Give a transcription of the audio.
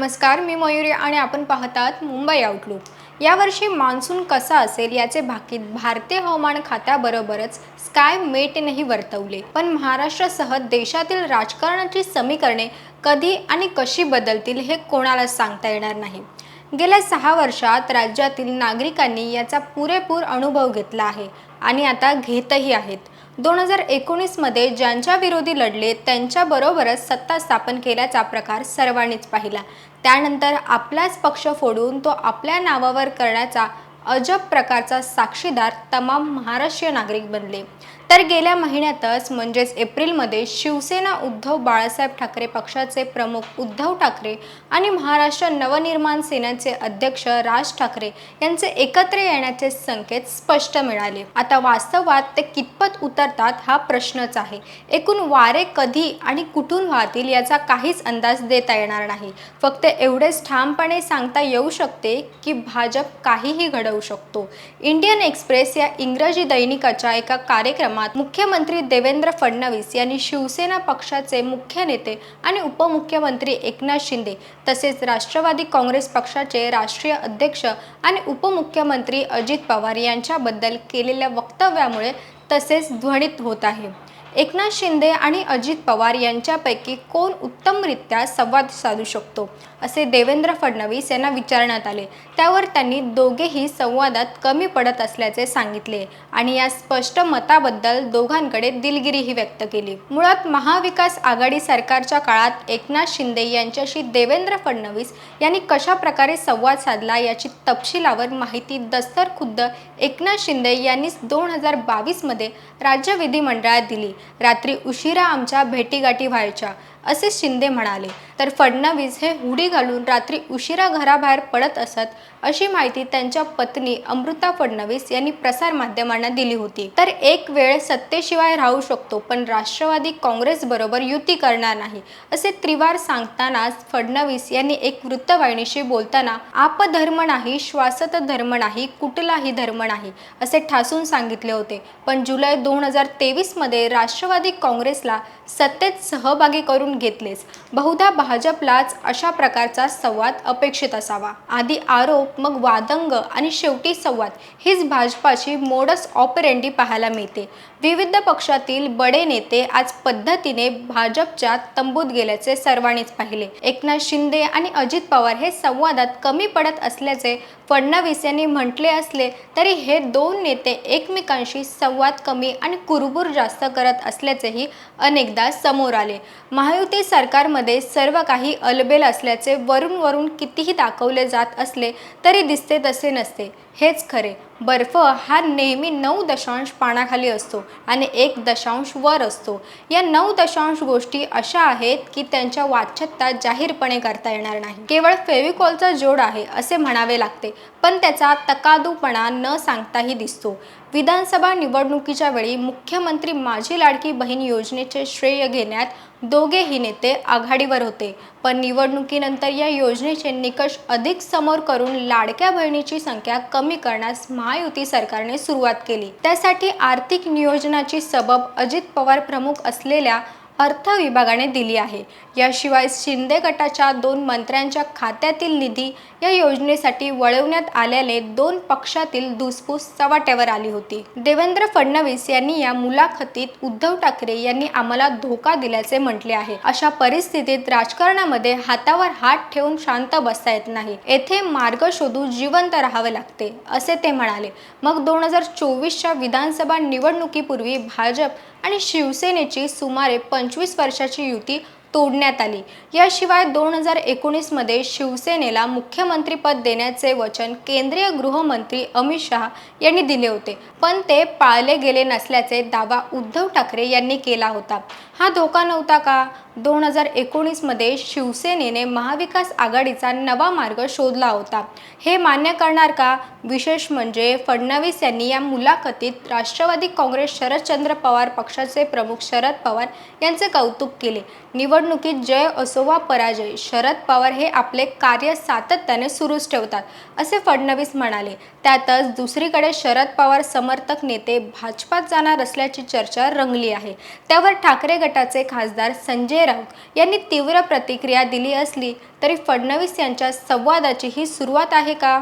नमस्कार मी मयुरी आणि आपण पाहतात मुंबई आउटलुक यावर्षी मान्सून कसा असेल याचे भाकीत भारतीय हवामान खात्याबरोबरच स्काय मेटनेही वर्तवले. पण महाराष्ट्रासह देशातील राजकारणाची समीकरणे कधी आणि कशी बदलतील हे कोणालाच सांगता येणार नाही. गेल्या सहा वर्षात राज्यातील नागरिकांनी याचा पुरेपूर अनुभव घेतला आहे आणि आता घेतही आहेत. दोन हजार एकोणीसमध्ये ज्यांच्या विरोधी लढले त्यांच्याबरोबरच सत्ता स्थापन केल्याचा प्रकार सर्वांनीच पाहिला. त्यानंतर आपलाच पक्ष फोडून तो आपल्या नावावर करण्याचा अजब प्रकारचा साक्षीदार तमाम महाराष्ट्रीय नागरिक बनले. तर गेल्या महिन्यातच म्हणजेच एप्रिलमध्ये शिवसेना उद्धव बाळासाहेब ठाकरे पक्षाचे प्रमुख उद्धव ठाकरे आणि महाराष्ट्र नवनिर्माण सेनेचे अध्यक्ष राज ठाकरे यांचे एकत्र येण्याचे संकेत स्पष्ट मिळाले. आता वास्तवात ते कितपत उतरतात हा प्रश्नच आहे. एकूण वारे कधी आणि कुठून वाहतील याचा काहीच अंदाज देता येणार नाही. फक्त एवढेच ठामपणे सांगता येऊ शकते की भाजप काहीही घडवू शकतो. इंडियन एक्सप्रेस या इंग्रजी दैनिकाच्या एका कार्यक्रमात मुख्यमंत्री देवेंद्र फडणवीस यांनी शिवसेना पक्षाचे मुख्य नेते आणि उपमुख्यमंत्री एकनाथ शिंदे तसेच राष्ट्रवादी काँग्रेस पक्षाचे राष्ट्रीय अध्यक्ष आणि उपमुख्यमंत्री अजित पवार यांच्याबद्दल केलेल्या वक्तव्यामुळे तसेच ध्वनित होत आहे. एकनाथ शिंदे आणि अजित पवार यांच्यापैकी कोण उत्तमरित्या संवाद साधू शकतो? असे देवेंद्र फडणवीस यांना विचारण्यात आले. त्यावर त्यांनी दोघेही संवादात कमी पडत असल्याचे सांगितले आणि या स्पष्ट मताबद्दल दोघांकडे दिलगिरीही व्यक्त केली. मुळात महाविकास आघाडी सरकारच्या काळात एकनाथ शिंदे यांच्याशी देवेंद्र फडणवीस यांनी कशा प्रकारे संवाद साधला याची तपशिलावर माहिती दस्तर खुद्द एकनाथ शिंदे यांनीच दोन हजार बावीसमध्ये राज्य विधिमंडळात दिली. रात्री उशिरा आमच्या भेटीगाठी व्हायच्या. असे शिंदे म्हणाले तर फडणवीस हे हुडी घालून रात्री उशिरा घराबाहेर पडत असत अशी माहिती त्यांच्या पत्नी अमृता फडणवीस यांनी प्रसारमाध्यमांना दिली होती. तर एक वेळ सत्तेशिवाय राहू शकतो पण राष्ट्रवादी काँग्रेस बरोबर युती करणार नाही असे त्रिवार सांगतानाच फडणवीस यांनी एक वृत्तवाहिनीशी बोलताना आपधर्म नाही श्वासत धर्म नाही कुठलाही धर्म नाही असे ठासून सांगितले होते. पण जुलै दोन हजार तेवीसमध्ये राष्ट्रवादी काँग्रेसला सत्तेत सहभागी करून घेतलेच बहुधा भाजपलाच अशा प्रकारचा संवाद अपेक्षित असावा. आधी आरोप मग वादंग आणि शेवटी संवाद. हीच भाजपाची मोडस ऑपरेंडी पाहायला मिळते. विविध पक्षातील बडे नेते आज पद्धतीने भाजपच्या तंबूत गेल्याचे सर्वांनीच पाहिले. एकनाथ शिंदे आणि अजित पवार हे संवादात कमी पडत असल्याचे फडणवीस यांनी म्हटले असले तरी हे दोन नेते एकमेकांशी संवाद कमी आणि कुरबुर जास्त करत असल्याचेही अनेकदा समोर आले. महायुती सरकारमध्ये सर्व काही अलबेल असल्याचे वरून वरून कितीही दाखवले जात असले तरी दिसते तसे नसते. हेच खरे. बर्फ हा नेहमी नऊ दशांश पाण्याखाली असतो आणि एक दशांश वर असतो. या नऊ दशांश गोष्टी अशा आहेत की त्यांच्या वाच्यता जाहीरपणे करता येणार नाही. केवळ फेविकॉलचा जोड आहे असे म्हणावे लागते. पण त्याचा तकादूपणा न सांगताही दिसतो. विधानसभा निवडणुकीच्या वेळी मुख्यमंत्री माझी लाडकी बहीण योजनेचे श्रेय घेण्यात दोघेही नेते आघाडीवर होते. पण निवडणुकीनंतर या योजनेचे निकष अधिक समोर करून लाडक्या बहिणीची संख्या कमी करण्यास महायुती सरकारने सुरुवात केली. त्यासाठी आर्थिक नियोजनाची सबब अजित पवार प्रमुख असलेल्या अर्थ विभागाने दिली आहे. याशिवाय शिंदे गटाच्या दोन मंत्र्यांच्या खात्यातील निधी या योजनेसाठी वळवण्यात आल्याने दोन पक्षातील धुसफूस चव्हाट्यावर आली होती. देवेंद्र फडणवीस यांनी या मुलाखतीत उद्धव ठाकरे यांनी आम्हाला धोका दिल्याचे म्हटले आहे. अशा परिस्थितीत राजकारणामध्ये हातावर हात ठेवून शांत बसता येत नाही. येथे मार्ग शोधून जिवंत राहावे लागते असे ते म्हणाले. मग दोन हजार चोवीसच्या विधानसभा निवडणुकीपूर्वी भाजप आणि शिवसेनेची सुमारे पंच पंचवीस वर्षाची युती तोडण्यात आली. याशिवाय दोन हजार एकोणीसमध्ये शिवसेनेला मुख्यमंत्रीपद देण्याचे वचन केंद्रीय गृहमंत्री अमित शहा यांनी दिले होते. पण ते पाळले गेले नसल्याचे दावा उद्धव ठाकरे यांनी केला होता. हा धोका नव्हता का? दोन हजार एकोणीसमध्ये शिवसेनेने महाविकास आघाडीचा नवा मार्ग शोधला होता. हे मान्य करणार का? विशेष म्हणजे फडणवीस यांनी या मुलाखतीत राष्ट्रवादी काँग्रेस शरदचंद्र पवार पक्षाचे प्रमुख शरद पवार यांचे कौतुक केले. निवडणुकीत जय असो वा पराजय शरद पवार हे आपले कार्य सातत्याने सुरूच ठेवतात असे फडणवीस म्हणाले. त्यातच दुसरीकडे शरद पवार समर्थक नेते भाजपात जाणार असल्याची चर्चा रंगली आहे. त्यावर ठाकरे गटाचे खासदार संजय संजय राऊत यांनी तीव्र प्रतिक्रिया दिली असली तरी फडणवीस यांच्या संवादाची ही सुरुवात आहे का?